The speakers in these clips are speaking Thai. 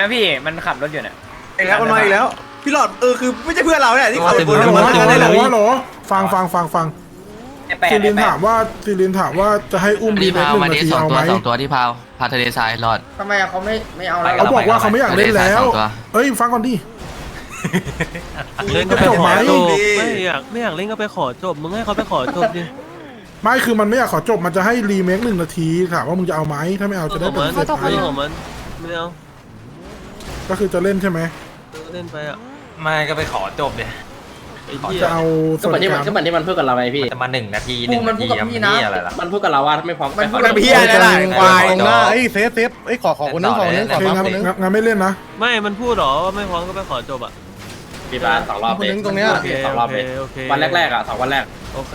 นะพี่มันขับรถอยู่เนี่ยอีกแล้วมันมาอีกแล้ว พี่หลอดเออคือไม่ใช่เพื่อนเราเนี่ยที่ขับรถบนฮัลโหลรถฮัลโหลกันได้ฮัลเลโหลยฮัลโหลฟังฟังฟังฟังไอ้แปดซีไอ้ลินแปถาดมว่าซีลินถามว่าจะให้อุ้มรีรีเล็กพาวหนึ่งมานาดิทีสองเอาตัไหวมสองตัวที่พาวพาทะเลทรายรอด ทำไมอะเขาไม่ไม่เอาอะไร เขาบอกว่าเขาไม่อยากเล่นแล้วทะเลทรายสองตัวเอ้ยฟังก่อนดิ เล่นก็ไปจบขไหม อจบไม่อยากไม่อยากเล่นก็ไปขอจบมึงให้เขาไปขอจบดิไม่คือมันไม่อยากขอจบมันจะให้รีเมคหนึ่งนาทีถามว่ามึงจะเอาไหมถ้าไม่เอาจะได้ของเป็นมันเซตเรื่ไพรองส์ของมันไม่เอา ก็คือจะเล่นใช่ไหมเล่นไปอะไม่ก็ไปขอจบเนี่ยไอ้เหี้ยจะเอาสก็เหมืวัอสนดิที่มันการก็เหมือนที่มันพูดกับเราไงพี่จะมาหนึ่งนาทีหพูนึ่ดงมันนาพูทีดกับยังพี่ไม่นะ อะไรล่ะ มันพูดกับเราว่าไม่พร้อมมันพูดกับพี่อะ ไรล่ะ ควาย ตรงหน้าเอ้ยเซฟเซฟเอ้ยขอขอคนนึงขอคนนึงขโออเคมางั้นคนนึง งั้นงั้นไม่เล่นนะไม่มันพูดเหรอว่าไม่พร้อมก็ไปขอจบอะพี่บาสสองรอบคนเลยนึงตรงเนี้ย โอเคสองรอบโอเลเคยโอเควันแรกๆอะสองวันแรกโอเค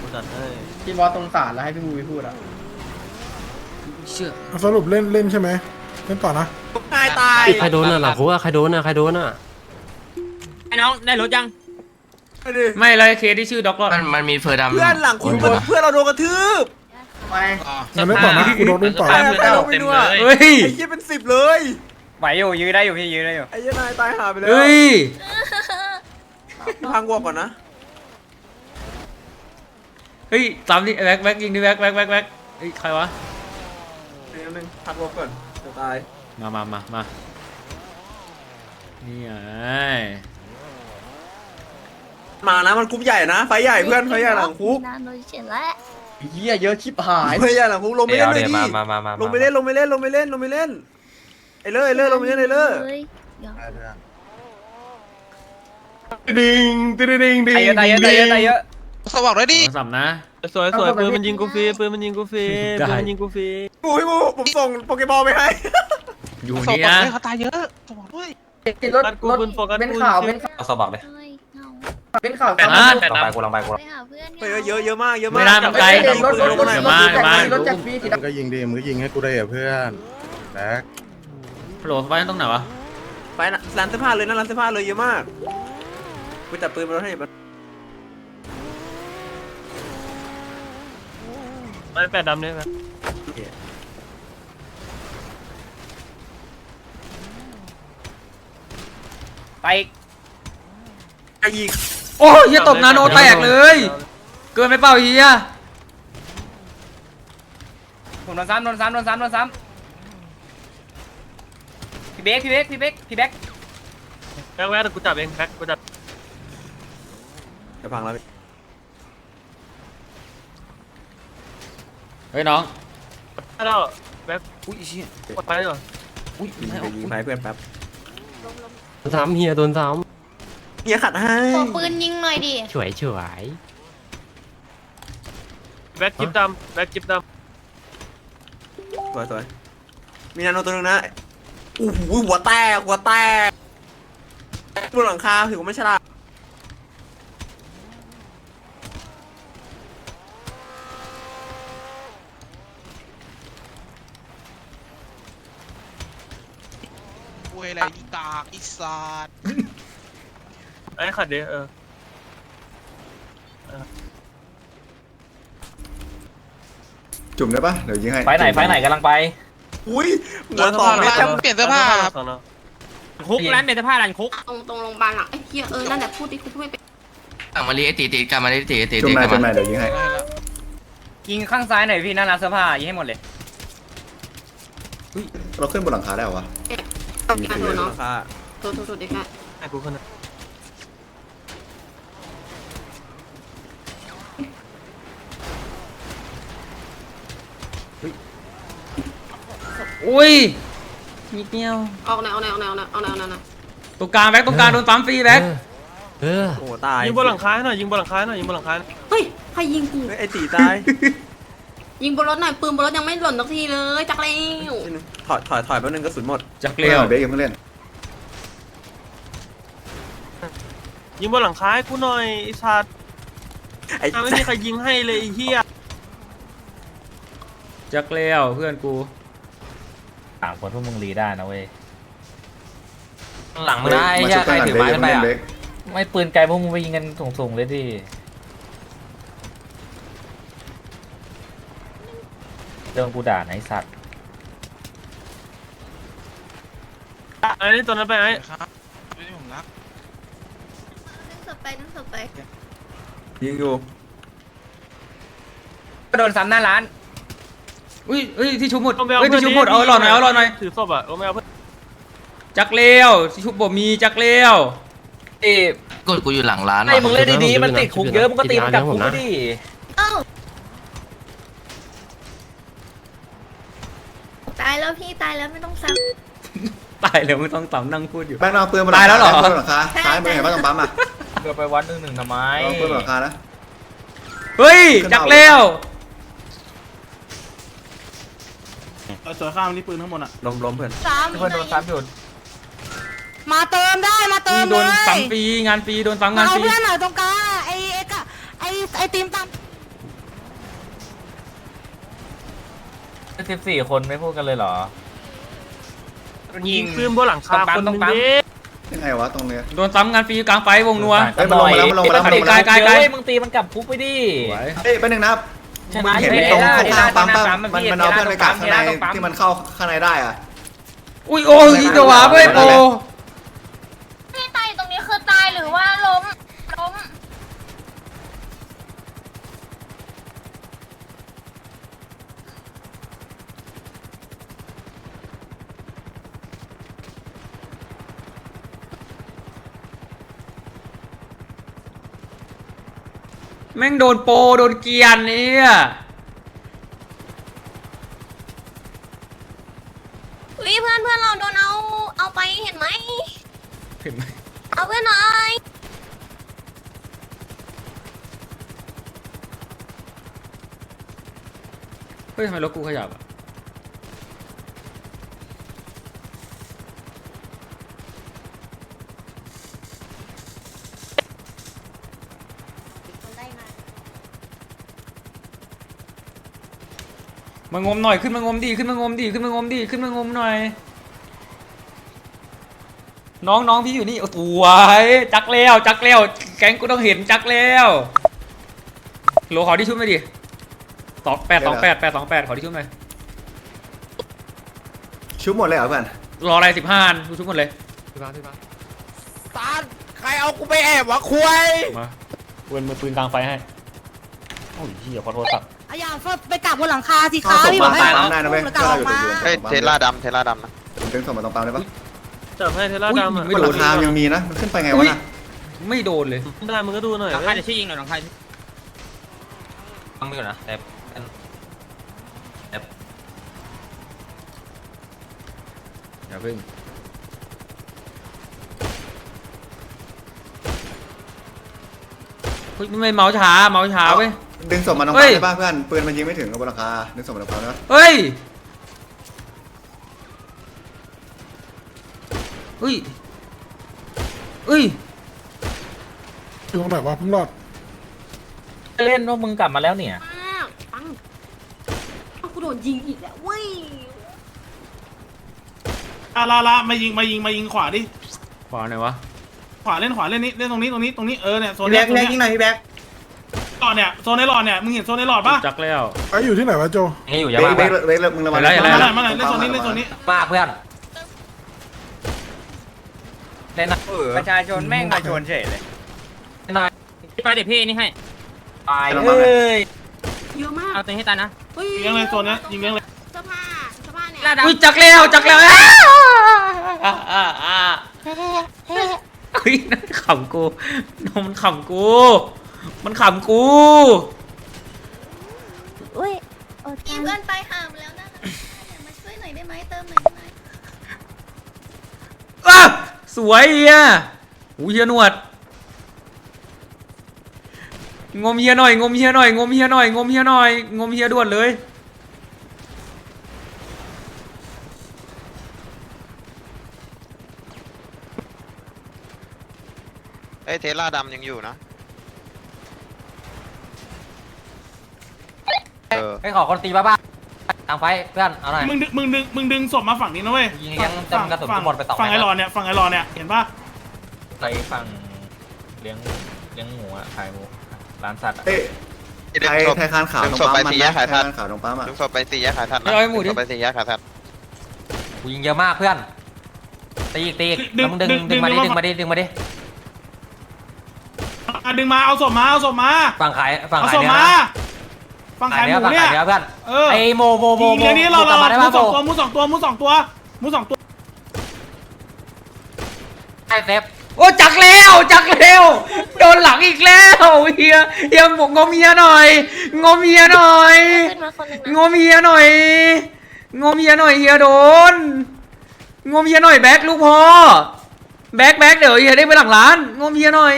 กูจัดให้พี่บอสตรงศาลแล้วให้พี่มูไปพูดอะสรุปเล่นเล่นใช่ไหม เล่นต่อนะตายตายใครโดนน่ะหลังคุกอะใครโดนน่ะใครโดนน่ะไอ้น้องได้รถยังไปดิไม่เลยเคสที่ชื่อด็อกรถมันมันมีเฟอร์ดำเพื่อนหลังคุณเพื่อนเราโดนกระทืบไปงั้นเล่นต่อนะกูโดนเล่นต่อไปไปลงไปดูอะเฮ้ยไอ้เหี้ยเป็นสิบเลยไหวอยู่ยื้อได้อยู่พี่ยื้อได้อยู่ไอ้เหี้ยนายตายหาไปแล้วเฮ้ยพังวอกก่อนนะเฮ้ยตามดิแบ็คแบ็คยิงดิแบ็คแบ็คแบ็คแบ็คเฮ้ยใครวะเดี๋ยวนึงพักวอกก่อนจะ ตายมามามามานี่ไงมานะมันกรุ๊ปใหญ่นะไฟใหญ่เพื่อนไฟใหญ่หลังคุกนานโดยเฉยแล้วเหี้ยเยอะชิบหายไฟใหญ่หลังคุกลงไม่เดี๋เล่ยนวเลยเดี๋ยวดิมามามามาลงไปเล่นลงไปเล่นลงไปเล่นลงไปเล่นไอ้เล่ไอ้เล่ลงไปเล่นไอ้เล่เฮ้ยเดี๋ยวดิงดิงดิงดิตายง เยอะตายเยอะตายเยอะตายเยอะสว่างเลยดิโทรศัพท์นะสวยสวยปืนมันยิงกูฟรีปืนมันยิงกูฟรีได้ปืนมันยิงกูฟรีปูพี่ปูผมส่งโปเกมอลไปให้อยู่สนี่ว่างนะเลยเขาตายเยอะสว่างด้วยรถรถเป็นข่าวเป็นข่าวเอาสบักเลยเฮ้ยเหงาเป็นข่าวแต่นะแต่ลองนะไปกูลองไปกูลองไปหาเพื่อนเฮ้ยเยอะเยอะมากเยอะมากไม่ได้มันไกลรถรถรถรถเดี๋ยวมาเดี๋ยวมารถจากฟรีสีมึงก็ยิงดิมึงก็ยิงให้กูได้อะเพื่อนแบ็คโหลไฟตรงไหนวะไปนะร้านเสื้อผ้าเลยนะร้านเสื้อผ้าเลยเยอะมากกูจับปืนมาแล้วให้มัน ไปแปดดำเนี่ยครับไปอีกไอ้ยิงโอ้ยเฮียตกนาโนแตกเลย เกินไปเปล่าเฮียผมโดนซ้ำโดนซ้ำโดนซ้ำโดนซ้ำพี่เบคพี่เบคพี่เบคพี่เบคแบ็คแบ็คกูจับเองแบ็คกูจับจะพังแล้ว เฮ้ยน้องแล้วแบ็คอุ้ยเชี่ยกดไปเหรออุ้ยยิงไปยิงไปเพื่อนแป๊บซ้ำเฮียโดนซ้เฮียขัดให้ขอปืนยิงหน่อยดิำฉวยฉวยแบ็คจิ๊บดำแบ็คจิ๊บดสวยสวยมีนาโนตัวนึงนะโอ้โหหัวแตกหัวแตกบนหลังคาถือว่าไม่ฉลาด สานำไอ้ขัดเดียเออจุ่มได้ปะเดี๋ยวยิงให้ไฟไหนไฟไหนกำลังไป อุ้ยหัวสองเมตรเปลี่ยนเสื้อผ้าคุกร้านเบนผ้าร้านคุกตรงตรงโรงพยาบาลอะไอ้เหี้ยเออนั่นแหละพูดดิกูไม่เป็นหลังมาลีไอตีตีกันมาลีตีตีจุ่ตีมไหนกันจุ่มไหนมาเดี๋ยวยิงให้ยิงข้างซ้ายหน่อยพี่หน้าร้านเสื้อผ้ายิงให้หมดเลยเราขึ้นบนหลังคาได้เหรอวะการโดนหเนาะ ลังคาโทษโทษโทษเด็กอะไอ้กูคนนั้นอุ้ยนิดเดียวออกแนวออกแนวออกแนวออกแนวออกแนวออกแนวตรงกลางแบ็คตรงกลางโดนปั๊มฟรีแบ็คเออโอ้โหตายยิงบนหลังคาให้หน่อยยิงบนหลังคาให้หน่อยยิงบนหลังคาให้หน่อยเฮ้ยใครยิงกูเฮ้ยไอ้ตีตายยิงบนรถหน่อยปืนบนรถยังไม่หล่นสักทีเลยจักเร็วถอยถอยถอยแป๊บนึงกระสุนหมดจักเลี้เลี้ยยววเบรกยังไม่เล่น ยิงบนหลังคาให้กูหน่อยไอ้สัตว์ไอ้ถ้าไม่มีใครยิงให้เลยไอ้เหี้ยจักเลี้ยวเพื่อนกูต่างคนพวกมึงรีได้นะเว้ยหลังมึงได้ไอ้มาเหี้ชุยบใครกันถือเบรไม้กกัยังนไปไม่เล่นอะเบรกไม่ปืนไกลพวกมึงไปยิงกันสูงๆเลยดิโดนกูด่าไอ้สัตว์ไอ้นี่ตัวนั้นไปไอ้ ไปดึงศพไปยิงอยู่โดนซ้ำหน้าร้าน อุ้ยเฮ้ยที่ชุบหมดลงไปเอาเฮ้ยเพื่อที่นชุบหมดเอาหลอดหน่อยเอาหลอดหน่อย ถือศพอะลงไปเอาเพื่อนจักเลี้ยวที่ชุบบ่มีจักเลี้ยวกดกูอยู่หลังร้านไอ้มึงเล่นดีๆมันติดคุกเยอะมึงก็ตีมันกลับคุกดิเอ้าตายแล้วพี่ตายแล้วไม่ต้องซ้ ตายเลยไม่ต้องต่ำนั่งพูดอยู่ แบงค์เอาปืนบนตายแล้วเหรอ ปืนบนหลังคาซ้ายมือเห็นป่ะตรงปั๊มอะเดี๋ยวไปวัดหนึ่งหนึ่งทำไมเอาปืนบนหลังคานะ เฮ้ยจักเลี้ยวสวยข้ามนี่ปืนข้างบนอะล้มล้มเพื่อนำซ้ำเพื่อนโดนซ้ำอยู่มาเติมได้มาเติมโดนเลยซ้ำฟรีงานฟรีโดนซ้ำงานเอาฟรีเพื่อนหน่อยตรงกลางไอ้ไอ้กะไอ้ไอ้ทีมตามสิบสี่คนไม่พูดกันเลยเหรอ ยิงปืนบนหลังคาคนหนึงดิยังไงวะตรงเนี้ยโดนซ้ำงานฟรีกลางไฟวงนัวเฮ้ยมันลงมาแล้วมันลงมาแล้วมันลงมาไกลแล้วไกลไกลเฮ้ยมึงตีมันกลับคุกไปดิสวยเฮ้ยแป๊บนึงนะชนะมึงเห็นอยู่ตรงแล้วข้างๆปั๊มเทป่ะล่ามันปั๊มมันเอาเพื่อนไปกักข้างในเทล่าปั๊มที่มันเข้าข้างในได้อะอุ้ยโอ้ยอีตัววะเว้ยโปที่ตายตรงนี้คือตายหรือว่าล้มล้ม แม่งโดนโปโดนเกรียนเนี่ยวิเพื่อนเพื่อนเราโดนเอาเอาไปเห็นไหมเห็นไหมเอาเพื่อนหน่อยเฮ้ยทำไมรถกูขยับอะ มางมหน่อยขึ้นมางมดิขึ้นมางมดิขึ้นมางมดิขึ้นมางมหน่อย น้องน้องพี่อยู่นี่โอ้สวยจักแล้วจักแล้วแก๊งกูต้องเห็นจักแล้วโหลขอที่ชุบหน่อยดิสองแปดสองแปดแปดสองแปดขอที่ชุบหน่อยชุบหมดเลยเหรอเพื่อนรออะไรสิบห้าอันชุบหมดเลยตานใครเอากูไปแอบวะคุยมาเวนมือปืนกลางไฟให้โอ้ยเหี้ยขอโทษครับเอาอย่างไปกลับบนหลังคาสิเอาคะส่งพี่บมาอกให้ตายปั๊มได้นะเว้ยแล้วก็ก็อเราอกอยู่มาอยู่เฮ้ยตรงปั๊มเทสลาดำเทสลาดำนะผมดึงส่งมาตรงปั๊มได้ปะจับให้เทล่าดำอะบนหลังคายังมีนะ มันขึ้นไปไงอุ๊วะยน่ะไม่โดนเลยได้มึงก็ดูหน่อยหลังเว้คายจะชี้ยิงหน่อยหลังคาฟังไปก่อนนะแต่อย่าเพิ่งเฮ้ยไม่เมาส์ช้าเมาส์ช้าเว้ย ดึงส่งมาตรงเฮ้ปั๊มยได้ปะเพื่อนปืนมันยิงไม่ถึงบนหลังคาดึงส่งมาตรงปั๊มได้ปะเฮ้ยเฮ้ยเฮ้ย อยู่ตรงไหนวะเพิ่งรอดเล่นว่ามึงกลับมาแล้วเนี่ยอ้าวปังเอากูโดนยิงอีกแล้วเว้ยอะลาลามายิงมายิงมายิงขวาดิ ขวาไหนวะ ขวาเล่นขวาเล่นนี่เล่นตรงนี้ตรงนี้ตรงนี้เออเนี่ยโซนพี่แบ็เนี้ยคโซนพี่แบ็คยิงเนี้ยหน่อยพี่แบ็ค หลอดเนี่ยโซนในหลอดเนี่ยมึงเห็นโซนในหลอดปะจักแล้วไออยู่ที่ไหนวะโจนี่อยู่เบยังรมากเบรกเบรกเบรกมึงระวังเห็นแล้วเห็นแล้วมาไหนมาไหนเล่นโซนนี้เล่นโซนนี้มากเพื่อนเล่นนะประชาชนแม่งมาชนเฉยเลยเล่นหน่อยไปเดี๋ยวพี่นี่ให้ตายเฮ้ยเยอะมากเอาตัวให้ตายนะเฮ้ยยิงเลี้ยงเลยโซนเนี้ยยิงเลี้ยงเลยเสื้อผ้าเสื้อผ้าเนี่ยลาดอุ้ยจักแล้วจักแล้วอ้าวอ่าอ่าอ่าเฮ้ยนั่นขำกูน้องมันขำกู มันขำกู อุ้ยทีมเกินไปห่ามแล้วนะมาช่วยหน่อยได้ไหมเติมหน่อยได้ไหมอ้าสวยเฮียหูเฮียหนวด งมเฮียหน่อย งมเฮียหน่อย งมเฮียหน่อย งมเฮียหน่อย งมเฮียด่วนเลย เอ้ยเทสลาดำยังอยู่นะ เออให้ขอคนตีบ้าบ้าทางไฟเพื่อนเอาหน่อยมึงดึงมึงดึงมึงดึงศพมาฝั่งนี้นะเว้ยยิงยังเต็มกระสุนฝั่งหมดไปสองฝั่งนัไอ้ดหลอดเนี่ยฝั่งไอ้หลอดเนี่ยเห็นปะไปฝั่งเลี้ยงเลี้ยงหมูอะขายหมูร้านสัตว์อะเฮ้ยดึไทงยศพไทยคานขาวดึตรงงศพปั๊มไปมันสี่แยนะกไทขายยทัคานนขาวตรงปั๊มอะดึงศพไปสี่แยกขายทันนะเอาไอ้หมูดิดึงศพไปสี่แยกขายทันกูยิงเยอะมากเพื่อน ตีอีกตีอีกแล้วมึงดึงดึงมาดิดึงมาดิดึงมาดิอะดึงมาเอาศพมาเอาศพมาฝั่งขายฝั่งเอาขายศพเนื้อมานะ ฟังขาขายยเนื้หอมูฝั่งเนี่ขายยเนื้อเพื่อนเออ ไอโมโมโมยิงโมเรื่องนี้เรากลัเราบมาได้มูป่ะสโมองตัวมูสองตัวมูสองตัวมูสองตัวไอเซฟโอ้จักแล้วจักแล้วโดนหลังอีกแล้วเฮียเฮียบอกงอมเฮียหน่อยงอมเฮียหน่อยขึ้นมาคนหนึ่งงอมเฮียหน่อยงอมเฮียหน่อยเฮียโดนงอมเฮียหน่อยแบ็คลูกพ่อแบ็คแบ็คเดี๋ยวเฮียได้ไปหลังร้านงอมเฮียหน่อย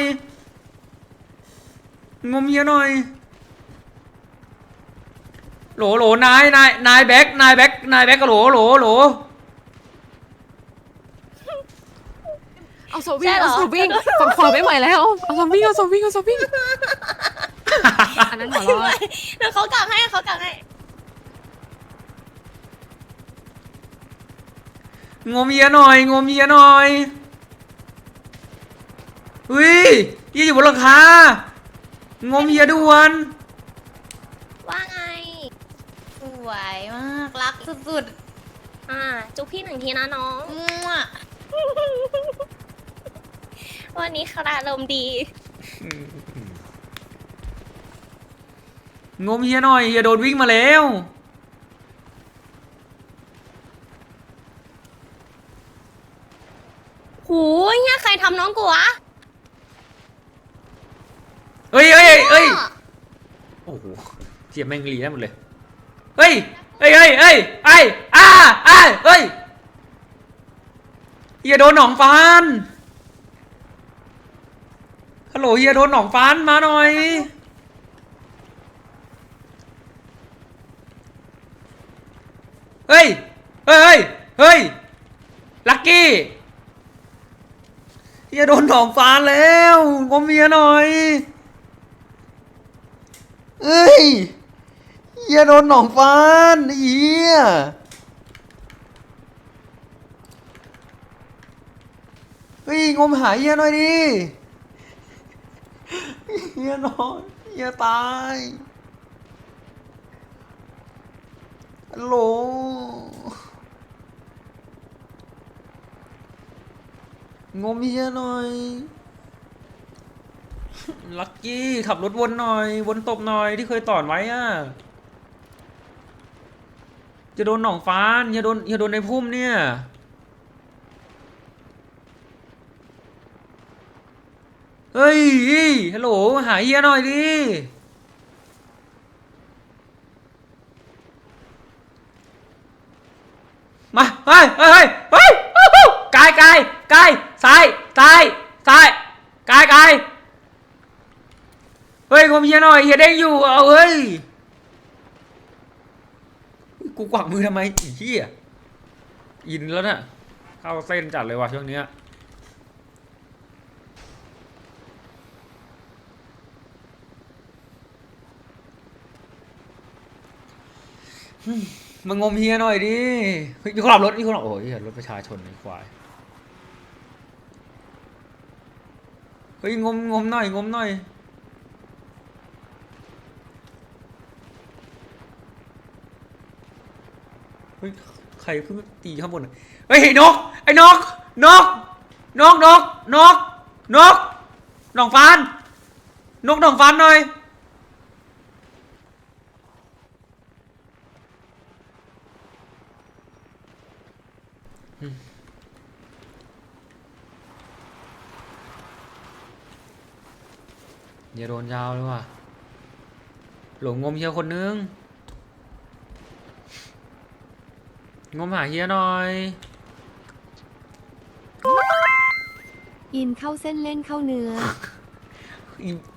งอมเฮียหน่อย โหลโหลนายนายนายแบ็คนายแบ็คนายแบ็กก็โหลโหลโหลเอาโซวิ่งเอาโซวิ่งฝั่งขวาไม่ไหวแล้วเอาโซวิ่งเอาโซวิ่งเอาโซวิ่งอันนั้นหัวเราะเดี๋ยวเขากักให้เขากักให้งมเฮียหน่อย งมเฮียหน่อยเฮ้ยเฮียอยู่บนหลังคางมเฮียด่วนว่าไงส วยมากรักสุดๆอ่าจุ๊บพี่หนึ่งทีนะน้องมั่ววันนี้คาราลมณ์ดี งมเฮียหน่อยเฮียโดนวิ่งมาแล้ว หูยเนี่ยใครทำน้องกูวะเฮ้ยเฮ้ยเฮ้ยโอ้โหเจียแม่งรีได้หมดเลยเฮ้ยเฮ้ยเฮ้ยเฮ้ยไอ้อ้าอ้าเฮ้ยเฮียโดนหนองฟานฮัลโหลเฮียโดนหนองฟานมาหน่อยเฮ้ยเฮ้ยเฮ้ยลักกี้เฮียโดนหนองฟานแล้วงมเมียหน่อยเอ้ย เฮียโดนหนองฟานเฮียเฮ้ยงมหายเฮียหน่อยดิเฮียนอนเฮียตายฮัลโหลงมเฮียหน่อยลักกี้ขับรถวนหน่อย วนตบหน่อยที่เคยต่อนไว้อะ จะโดนหนองฟ้านอย่าโดนอย่าโดนในพุ่มเนี่ย เฮ้ย ฮัลโหล หาเฮียหน่อยดิ มาเฮ้ยเฮ้ยเฮ้ยเฮ้ยกายกายกายซ้ายซ้ายซ้ายกายกายเฮ้ยงมเฮียหน่อยเฮียเด้งอยู่ เอาเฮ้ย กูกวักมือทำไมอ้เฮียอินแล้วน่ะเข้าเส้นจัดเลยว่ะช่วงเนี้ยมมางมเฮียหน่อยดิมีคนขับรถมีคนขับโอ้ยรถประชาชนไอ้ควายเฮ้ยงมงมหน่อยงมหน่อย ฮ้ยใครเพิ่งตีข้างบนอะเฮ้ยไอ้นก ไอ้นก นก นก นก นก นก หนองฟานนกหนองฟานหน่อย อย่าโดนยาวเลยว่ะ หลงงมเฮียวคนนึง งมหาเฮียหน่อย อินเข้าเส้นเล่นเข้าเนื้อ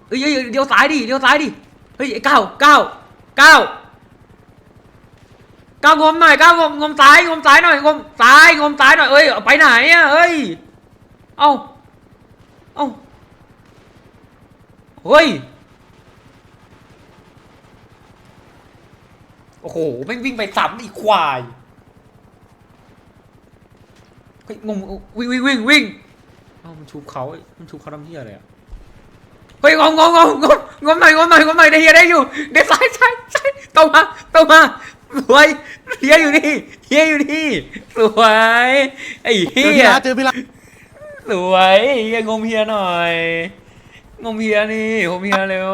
เอ้ยเอ้ยเอ้ยเดี๋ยวซ้ายดิเดี๋ยวซ้ายดิ เฮ้ยไอ้ก้าวก้าวก้าวก้าวงมหน่อยก้าวงมงมซ้ายงมซ้ายหน่อยงมซ้ายงมซ้ายหน่อยเอ้ยเอาไปไหนอะเอ้ย เอ้า เอ้า เฮ้ย โอ้โหแม่งวิ่งไปซ้ำอีกควาย เฮ้ยงงวิ่งวิ่งวิ่งวิ่งเอ้ามันชูเขามันชูเขาทำเหี้ยอะไรอะเฮ้ยงงงงงงงงหน่อยงมหน่อยงมหน่อยได้เฮียได้อยู่เดี๋ยวซ้ายซ้ายซ้ายตรงมาตรงมาสวยเฮียอยู่นี่เฮียอยู่นี่สวยไอ้เฮียเจอพี่รักสวยเฮียงมเฮียหน่อยงมเฮียนี่งมเฮียเร็ว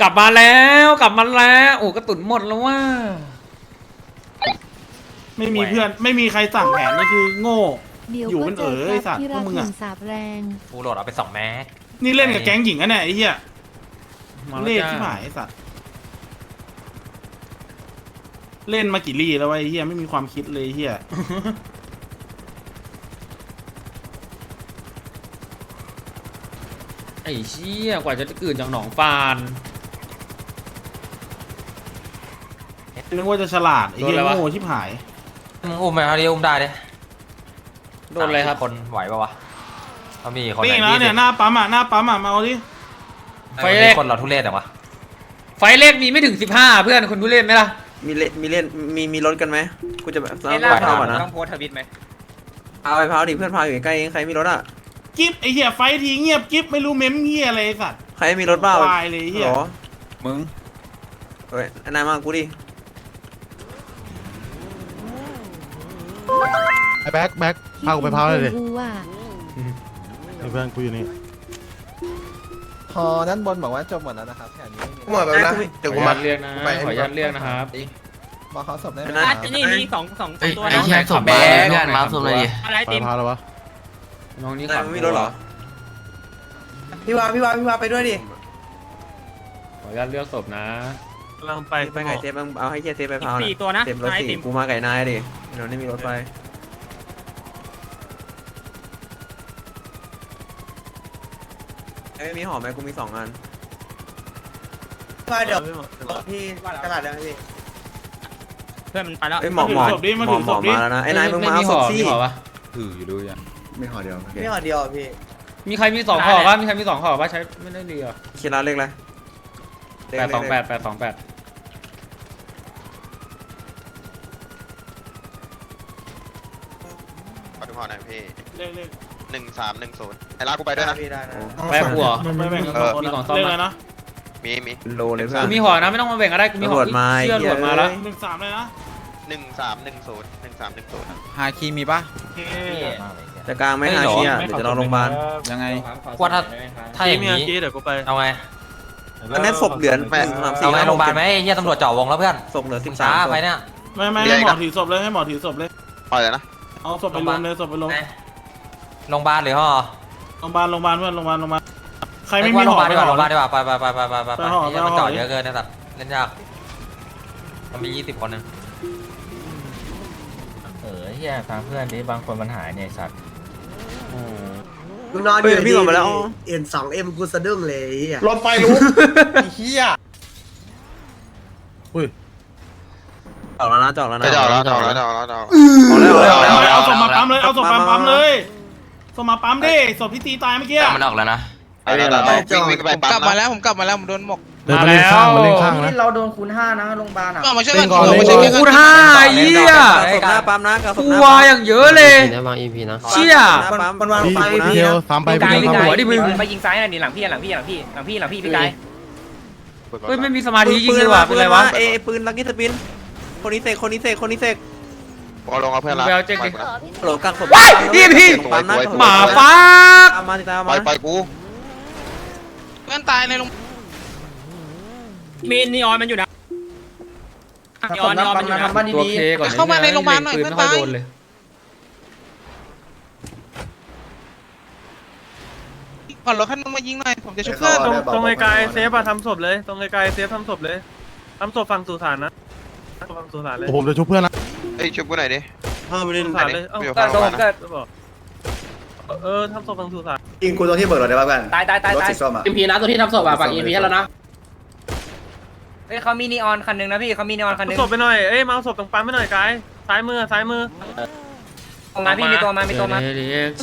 กลับมาแล้วกลับมาแล้วโอ้กระตุนหมดแล้วว่า ไม่มีเพื่อนไม่มีใครสั่งแผนนี่คือโง่ เดี๋ยวอยู่ก็เป็นเจเอ๋ออไอ้คสัรัตบว์ที่พวรักกมึงหอะนึ่งสาบแรงกูโหลดเอาไปสองแม็กนี่เล่นกับแก๊งหญิงอะเนี่ยไอ้เหี้ยมาแล้วเล่จ้าที่หายไอ้สัตว์เล่นมากี่รีแล้ววะไอ้เหี้ยไม่มีความคิดเลยไอ้เหี้ยไอ้เชี่ยกว่าจะได้กืนจากหนองฟาน นึกว่าจะฉลาดไอ้เหี้ยโดนอะไรวะ โง่ชิบหาย มึงอุ้มไปเอาดิอุ้มได้ดิโดนอะไรครับคนไหวปะวะเขามีคนไหนี่นนะยี่เนี่สิยบหน้าปั๊มอะหน้าปั๊มอะมาเอาดิไฟแรกคนเราทุเรศแต่วะไฟเลขมีไม่ถึงสิบห้าเพื่อนคุณผู้เล่นไหมล่ะ มีเล่นมีเล่นมีมีรถกันไหมกูจะแบบเอ้ยเอาล่าไปสุพาดก่อนนะต้องโพสต์ทวิตไหมเอาไปพาดิเพื่อนพาอยู่ใกล้เองใครมีรถอะกิ๊บไอ้เหี้ยไฟทีเงียบกิ๊บไม่รู้เม้มเหี้ยอะไรไอ้สัตว์ ใครมีรถบ้างวายเลยไอ้เหี้ย หรอมึงเฮ้ยนายมากูดิ ไอ้แบ็คแบ็คพากูไปพาวเลยดิกูว่าไอ้เพื่อนกูอยู่นี่พอด้านบนบอกว่าจบหมดแล้วนะครับแผนนี้หมดแล้วนะเดี๋ยวขกูออนุมาญาตเรียกนะขออนุญาตเรียกนะครับบอกเขาศพได้ไหมนะอะนี่มีสองสองสองตัวไอ้นะแค่ขับแบกเพื่อนมาสุดเลยดิอะไรไปติมพาวแล้ววะน้องนี่นายขับไม่มีรถเหรอพี่วาพี่วาพี่วาไปด้วยดิขออนุญาตเลือกศพนะกำลังไปไปไก่เซฟบ้างเอาให้เฮียเซฟไปอีกพาวสี่ตัวนะเซฟรถนายสี่ติมกูมาไก่นายดิเดี๋ยวไม่มีรถไฟไม่มีหอมไหมกูมีสองอันว่าเดี๋ยวพี่กระดาษได้ไหมพี่เพื่อนมันไปแล้วเอ้ยหมอหมอหมอหมอมาแล้วนะไอ้นายมึงมาเอาศพสิมีห่อปะไม่หอเดียวโอเคพี่ห่อเดียวพี่ มีใครมีสองห่อปะมีใครมีสองห่อปะใช้ไม่ได้ดีอะคิดร้านเล็กเลยแปดสองแปดแปดสองแปด หนึ่งสามหนึ่งศูนย์ไอ้ลากูไปด้วยนะ พี่ได้นะแป๊บหัวไม่แบ่งกันเออคนมีละของซ่อมเลขปะอะไรนะมีมีเป็นโลเลยเพื่อกูนมีห่อนะไม่ต้องมาแบ่งก็ได้กูมีห่อตำรวจมาเชื่อตำรวจมาแล้วหนึ่งสามเลยนะหนึ่งสามหนึ่งศูนย์หนึ่งสามหนึ่งศูนย์ฮาคีมีปะ โอเคแต่กลางไม่หาเชียเดี๋ยวจะรอโรงพยาบาลยังไงกว่าถ้า ถ้าอย่างมีนี้อากี้เดี๋ยวกูไปเอาไงอันนี้ศพเหลือแปดสามสี่เอาไงโรงพยาบาลไหมไอ้เฮียตำรวจเจาะวงแล้วเพื่อนศพเหลือสิบช้าสามศพไปเนี่ย ไม่ไม่ให้หมอถือศพเลยให้หมอถือศพเลย ปล่อยเลยนะ เอาศพไปรวมเลยศพไปรวม โรงพยาบาลหรือห่อโรงพยาบาลโรงพยาบาลเพื่อนโรงพยาบาลโรงพยาบาลใครไม่ไอ้มีโรงหพอยาบาลไปดีกหว่าอโรงพยาบาลดีกว่าไปไปไปไปไปไปไปห่อไอ้เหี้ยไปห่อมันเจาะเยอะเกินนะสัตว์เล่นยากมันมียี่สิบคนนึงเออเฮียฟังเพื่อนดิบางคนมันหายเนี่ยสัตว์กูนอนอเฮ้ยยู่พี่ออกมาแล้วเอ็นสองเอ็มกูสะดุ้งเลยไอ้เหี้ยรถไฟลุกไอ้เหี้ยจอดแล้วนะจอดแล้วนะจะจอดแล้วจอดแล้วจอดแล้วจอดเอาแล้วเอาแล้วเอาเอาศพมาปั๊มเลยเอาศพมาปั๊มมาเลย ศพมาปั๊มดิศพที่ตีตายเมื่อกี้ มันออกแล้วนะไปไปไปวิ่งวิ่งไปปั๊มนะมาแล้วมาเล่นข้างมาเล่นข้างนะเราโดนคูณห้านะโรงพยาบาลอะเล่นก่อนเล่นโอ้ก่อนโหคูณห้าไอ้เหี้ยศพหน้าปั๊มนะกับศพกูหน้าวาปั๊มอย่างเยอะเลยวางอีพีนะเชี่ยหน้าปั๊มมันวางพี่ไฟพี่เทลสามไปพี่พี่กายเทลพี่สามกายไปหัวดิมึงมายิงซ้ายหน่อยดิหลังพี่หลังพี่หลังพี่หลังพี่หลังพี่พี่กายเฮ้ยไม่มีสมาธิยิงเลยว่ะเป็นไรวะเอปืนลักกี้สปินคนนี้เสกคนนี้เสกคนนี้เสก เอาลงเอาเพื่อนละไปเอาเจ๊กดิโหลกักศพว้ายพี่พี่ปั๊มนะหมาฟ้าตามมาตามปล่มาอยปล่อยกูมีนีออนมันอยู่นะนีออนนีออนมันอยู่นะตัวเคก่อนเข้ามาในโรงพยาบาลหน่อยเพื่อนตายโดนเลยก่อนรถคันนึงมายิงหน่อยผมจะชุบเพื่ตรงตรงไกลๆเซฟอะทำศพเลย ตรงไกลๆเซฟทำศพเลยทำศพฝั่งสุสานนะฝั่งสุสานเลยผมจะชุบเพื่อนนะ เฮ้ยช่วยกูหน่อยดิเพิ่มไปเล่นสุสานเลยเอ้าไม่อยู่ก็ข้างโรงพยาบาลนะก็บอกเออทำศพฝั่งสุสานยิงกูตรงที่เบิกรถได้ป่ะเพื่อนตายตายตายรถตายสีส้มอะอีพีนะตัวที่ทำศพอะฝากอีพีให้แล้วนะเฮ้ยเขามีนีออนคันหนึงนะพี่เขามีนีออนคันหนึงเอาศพไปหน่อยเอ้ยมาเอาศพตรงปั๊มไปหน่อยกายซ้ายมือซ้ายมือตรงมาพี่มีตัวมามีตัวมา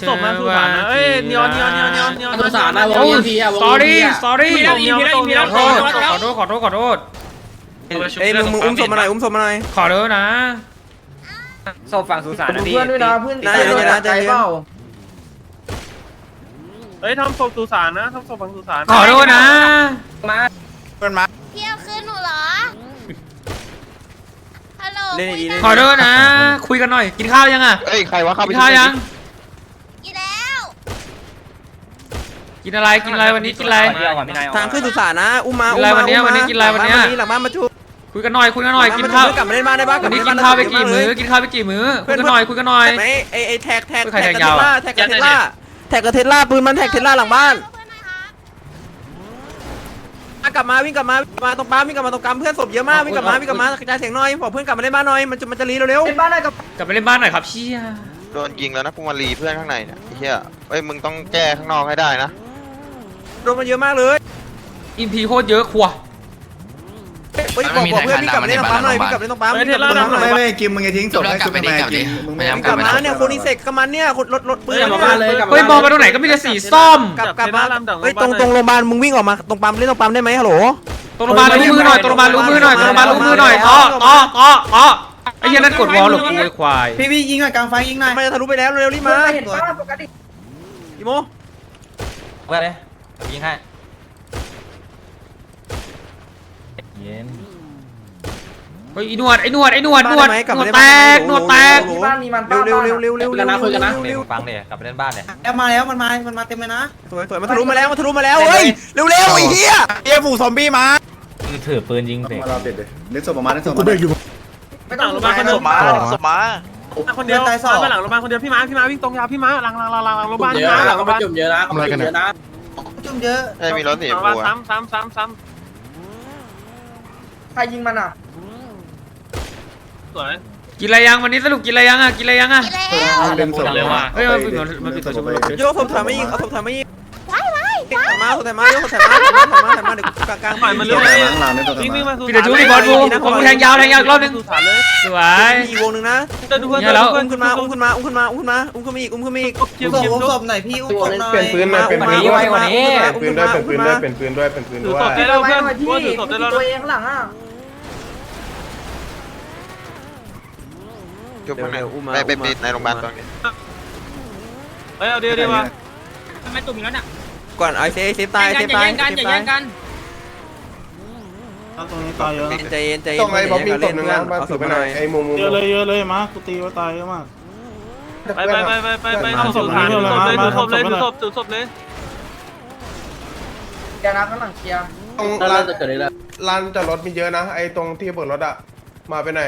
ศพมาสุสานนะเอ้ยนีออนนีออนนีออนนีออนนีออนสุสานนะวงโอ้อีพีอะวง sorry อีพีอะ sorry มีแล้วอีพีแล้วอีพีแล้วขอโทษขอโทษขอโทษขอโทษเอ้ยมึงมึงอุ้มศพมาหน่อยอุ้มศพมาหน่อยขอโทษนะ ศพฝั่งสุสานนะพี่ เพื่อนด้วยนะเพื่อนน่าจะนะใจเย็นเอฮ้ยทำศพสุสานนะทำศพฝั่งสุสานขอโทษนะ มาเพื่อนมา เที่ยวคืนหนูเหรอ ฮัลโหลเล่นดีๆเล่นขอโทษนะ คุยกันหน่อย กินข้าวยังอะ เอ้ย ใครวะเข้ากิไปนข้าวยังกินแล้ว กินอะไร กินอะไรวันนี้กินอะไรทางขึ้นสุสานนะอุ้มมา กินอะไรวันเนี้ยวันนี้กินอะไรวันเนี้ย หลังบ้านมาชุบ คุยกันหน่อยคุยกันหน่อยหลังกิบ้านนมาชุบข้าวกลับมาเล่นบ้านได้ปะวันนี้กินข้าวไปกี่มื้อกินข้าวไปกี่มื้อคุยกันหน่อยคุยกันหน่อยไอ้ไอ้ไอ้แท็กแท็กใครแท็กแท็กับกเทยาวสลาอะแท็กกับเทสลาแท็กกับเทสลาปืนมันแท็กเทสลาหลังบ้านเพื่อนหน่อยครับอะกลับมาวิ่งกลับมามาตรงปั๊มวิ่งกลับมาตรงปั๊มเพื่อนศพเยอะมากวิ่งกลับมาวิ่งกลับมากระจายเสียงหน่อยบอกเพื่อนกลับมาเล่นบ้านหน่อยมันจะมันจะรีเร็วเล่นบ้านได้กับกลับไปเล่นบ้านหน่อยครับเชี่ยโดนยิงแล้วนะพวกมารีเพื่อนข้างในเนี่ยไอ้เหี้ยเอ้ยมึงต้องแก้ข้างนอกให้ได้นะๆโดนมาเยอะมากเลยอินพีโคตรเยอะครัว เฮ้ยบอกบอกเพื่อนวิ่งกลับมาเล่นตรงปั๊มหน่อยวิ่งกลับมาเล่นตรงปั๊มเฮ้ยเทวิ่งสกลัลาบมาดำหน่อยไม่ไม่กิมมึงจะทิ้งศพให้ซุปเปอร์แมนกินมึงไม่วิ่งกลับมาเนี่ยโคนิเซกกับมันเนี่ยคนรถรถปืนกลับมาบ้านเลยกลับมาเฮ้ยมองไปตรงไหนก็มีแต่สีส้มกลับกลับมาเฮ้ยตรงตรงโรงพยาบาลมึงวิ่งออกมาตรงปั๊มเล่นตรงปั๊มได้ไหมฮัลโหลตรงโรงพยาบาลรู้มือหน่อยตรงโรงพยาบาลรู้มือหน่อยตรงโรงพยาบาลรู้มือหน่อยเตาะเตาะเตาะเตาะไอ้เหี้ยนั่นกดวอลหลบกูไอ้ควายพี่พี่ยิงหน่อยกลางไฟยิงหน่อยทำไมจะทะลุไปแล้วเร็วรีบมาเห็นบ้านปกติอีโมเพื่อนเลยยิงให้เย็น เฮ้ยไอ้หนวดไอ้หนวดไอ้หนวดหนวดบ้านได้ไหมกลับหนวมาดเล่นแตบ้านกหนวดแตกที่บ้านมีมันเร็วเร็วเร็วเร็วเร็วเร็วคุยกันนะเดี๋ยวมึงฟังเดี๋ยวกลับไปเล่นบ้านเนี่ยแล้วมาแล้วมันมามันมาเต็มเลยนะสวยสวยมันทะลุมาแล้วมันทะลุมาแล้วเฮ้ยเร็วเร็วไอ้เหี้ยเฮียฝูงซอมบี้มาคือถือปืนยิงเด็กมาเราเด็ดเลยเล่นศพออกมาเล่นศพอกูอกเบรมากอยู่ไม่ต้องโรงพยาบาลคนเดียวมาสมาคนเดียวไปหลังโรงพยาบาลคนเดียวพี่ม้าพี่ม้าวิ่งตรงยาวพี่ม้าหลังหลังหลังหลังหลังโรงพยาบาลพี่ม้าหลังโรงพยาบาลจุ่มเยอะนะอะไรกันเยอะนะจุ่มเยอะเอ้ยมีรถสีหลังชโรมงพพูยาบาลอะซ้ำซ้ำซ้ำซ้ใครยิงมันอะำ สวย กินอะไรยังวันนี้สรุปกินอะไรยังอะกินอะไรยังอะกินแล้วดึงศพเร็วอะ เฮ้ยมันปิดมันมันปิดตัวชุบโยกศพถอยมาอีกเอาศพถอยมาอีกว้ายว้ายถอยมาศพถอยมาโยกศพถอยมาถอยมาถอยมาถอยมาเดี๋ยวกลางกลางปล่อยมันเรื่ศอพยหลังหลังเล่นศพวิ่งวิ่งมาปิดตัวชุบดิบอลบูผมแทงยาวแทงยาวอีกรอบนึงสุสานเลยสวย มีอีกวงหนึ่งนะจะดูเพื่อนเนี่ยแล้วเพื่อุ้อนมขึ้นมาอุ้มขึ้นมาอุ้มขึ้นมาอุ้มขึ้นมาอุ้มขึ้นมาอีกอุ้มขึ้นมาอีกเกี่ยวศพเกี่ยวศพหน่อยพี่อุ้มศพหน่อยเปลี่ยนปืนมาเปลี่ยนปืนไว้กว่านี้ เปลี่ยนปืนด้วยเปลี่ยนปืนด้วยเปลี่ยนปืนด้วยถือศพได้แล้วเพื่อนว่าถือศพได้แล้วตัวเองข้างหลังอะ จุบข้างในไปไปปิดในโรงพยาบาลตรงนี้เฮ้ยเอาเดี๋ยวเดี๋ยวมาทำไมตุ่มอยู่แล้วน่ะก่อนไอเซฟเซฟตายเซฟตายเซฟตายอย่าแย่งกันตรงนี้ตายเยอะใจเย็นใจเย็นต้องไอ้บ๊อบมีตบนึงนะบ้านสุดไปหน่อยไอ้มุมเยอะเลยเยอะเลยมากูตีว่าตายเยอะมาก ไปไปไปไปไปไปถือศพเลยถือศพเลยถือศพเลยถือศพถือศพเลยเดี๋ยวนะข้างหลังเคลียร์ตรงลานจะเกิดอะไรลานจอดรถมีเยอะนะไอ้ตรงที่เบิกรถอะมาไปไหน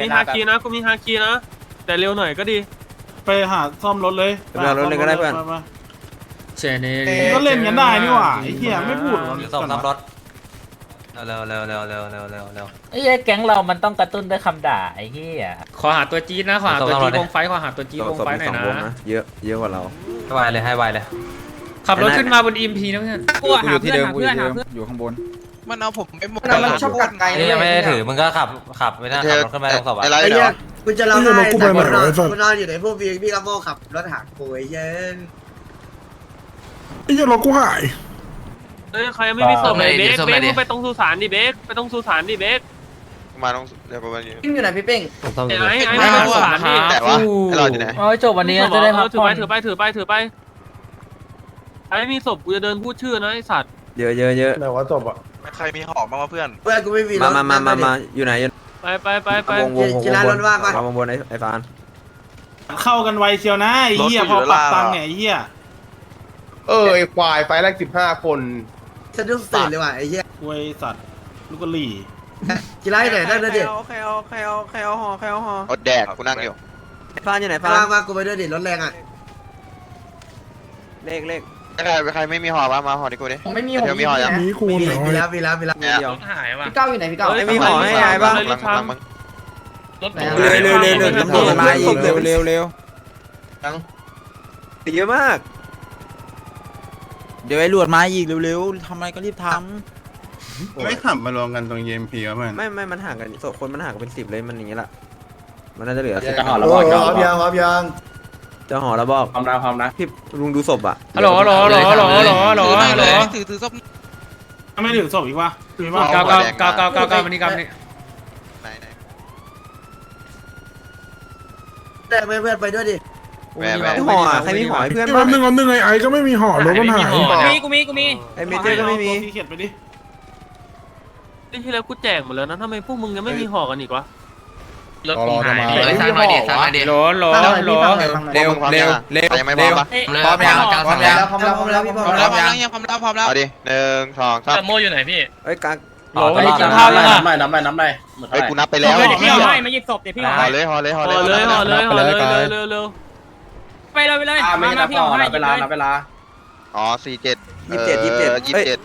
มีฮาคีนะกูมีฮาคีนะ แต่เร็วหน่อยก็ดี ไปหาซ่อมรถเลยไปเอารถเลยก็ได้เพื่อนเชเนก็เล่นกันได้นี่หว่าไอ้เหี้ยไม่พูดถือศพทำรถเร็วเร็วเร็วเร็วเร็วเร็วเร็ว ไอ้เหี้ยแก๊งเรามันต้องกระตุ้นด้วยคำด่าไอ้เหี้ยขอหาตัวจี๊ดนะ ขอหาตัวจี๊ดวงไฟขอหาตัวจี๊ดสวองงศพไฟมีหน่อสอยงวงนะนะ เยอะเยอะกว่าเรา ให้ไวเลยให้ไวเลยขับรถขึ้นมาบนอิมพีนะเพื่อน กูหาเพื่อนหาเพื่อนหาเพื่อนอยู่ข้างบน มันเอาผมไปหมดมันชอบกัดไก่นี่ยังไม่ได้ถือมึงก็ขับขับไปนะขับรถขึ้นมาตรงศพไอ้อะไรเดี๋ยวกูจะเล่าให้กูไปไหนวะไอ้สัสนอนอยู่ในพวกพี่พี่กระโมขับรถหางกูไอ้เย็นไอ้เหี้ยรถกูหายเอ้ยใครไม่มีศพไหนเบคเบคมึงไปตรงสุสานดิเบคไปตรงสุสานดิเบคมาตรงเดี๋ยวประมาณนี้กิ้งอยู่ไหนพี่เป้งไอ้ไอ้ไอ้ไม่ไปมาตรงสสุองสานดิขาแต่ว่าไอ้เราอยู่ไหนโอ้ยจบวันนี้จะได้พักถือผ่อไปนถือไปถือไปถือไปไอ้มีศพกูจะเดินพูดชื่อนะไอ้สัตว์เยอะเยอะเยอะไหนว่าจบอะ ใครมีหอบบ้างวะเพื่อน เพื่อนกูไม่มีมามามามามาอยู่ไหนอยู่ไปไปไปไปวงวงวงวงบนวงบนไอ้ไอ้ฟานเข้ากันไวเชียวนะไอ้เหี้ยพอปรับตังค์เนี่ยไอ้เหี้ยเออไอ้ควายไฟแรกสิบห้าคนสะดุ้งตื่นเลยว่ะไอ้เหี้ยควยสัตว์ลูกกะหลี่กีฬาไหนได้เลยดิใครเอาใครเอาใครเอาห่อใครเอาห่ออดแดกกูนั่งอยู่ ไอ้ฟานอยู่ไหนฟาพานมากูไปด้วยดิรถแรงอะเลขเลข ใครใครไม่มีหอมามาหอที่กูดิ ผมไม่มีเดี๋ยวมีหอยัง มีกูมีหน่มีอยแล้วมีแล้วมีแล้วเนี่ยเดียวหายว่ะ พี่เก้าอยู่ไหนพี่เก้าไม่มีหอให้ยายบ้างเลยรีบทมึงเร็วเร็วเร็วเร็วตำรวจมาอีกเร็วเร็วเร็วเยอะมาก เดี๋ยวไอ้หลวดมาอีกเร็วๆทำไมก็รีบทไม่ขับมารวมกันตรงเยมพีวะเพื่อนไม่ไม่มันห่างกันโซคนมันห่างกันเป็นสิบเลยมันอย่างงี้ละมันน่าจะเหลือจะห่อแล้วบอกพร้อมยังพร้อมยัง จะห่อแล้วบอกพร้อมนะพร้อมนะพี่ลุงดูศพอะฮัลโหลฮัลโหลฮัลโหลฮัลโหลฮัลโหลฮัลโหลฮัลโหลถือถือศพไม่ถือศพอีกวะถือว่าเก้าเก้าเก้าเก้าเก้าเก้าวันนี้กันนี่ไหนไหนแต่เพื่อนไปด้วยดิแหวนแหวนไม่ห่ออะใครมีห่อให้เพื่อนไอ้บ้าวันงหนึ่งวันหนึ่งไอ้ไอ้ก็ไม่มีห่อรถมันหายกูมีกูมีกูมีไอ้เมเจอร์ก็ไม่มีเขียนไปดินี่ที่แล้วกูแจกหมดแล้วนะทำไมพวกมึงยังไม่มีห่อกันอีกวะ รถกูหายเฮ้ยสร้างหน่อยดิสร้างหน่อยดิโหลโหลโหลเร็วเร็วเร็วยังไม่พร้อมปะพร้อมยังพร้อมยังพร้อมแล้วพร้อมแล้วพี่พร้อมพร้อมแล้วพร้อมแล้วยังพร้อมแล้วพร้อมแล้วเอาดิหนึ่งสองสามโมอยู่ไหนพี่เอ้ยกลางโหลวันนี้กินข้าวยังอะน้ำไปน้ำไปน้ำไปเฮ้ยกูนับไปแล้วเดี๋ยวพี่เอาให้มาหยิบศพเดี๋ยวพี่เอาห่อให้เลยห่อเลยห่อห่อเลยเลยห่อเลยห่อเลยเร็วเร็วไปเลยไปเลยมามาพี่เอาให้หยิบเลยเวลาอ๋อสี่เจ็ดยี่สิบเจ็ดยี่สิบเจ็ดยี่เอ้สิยบเจ็ด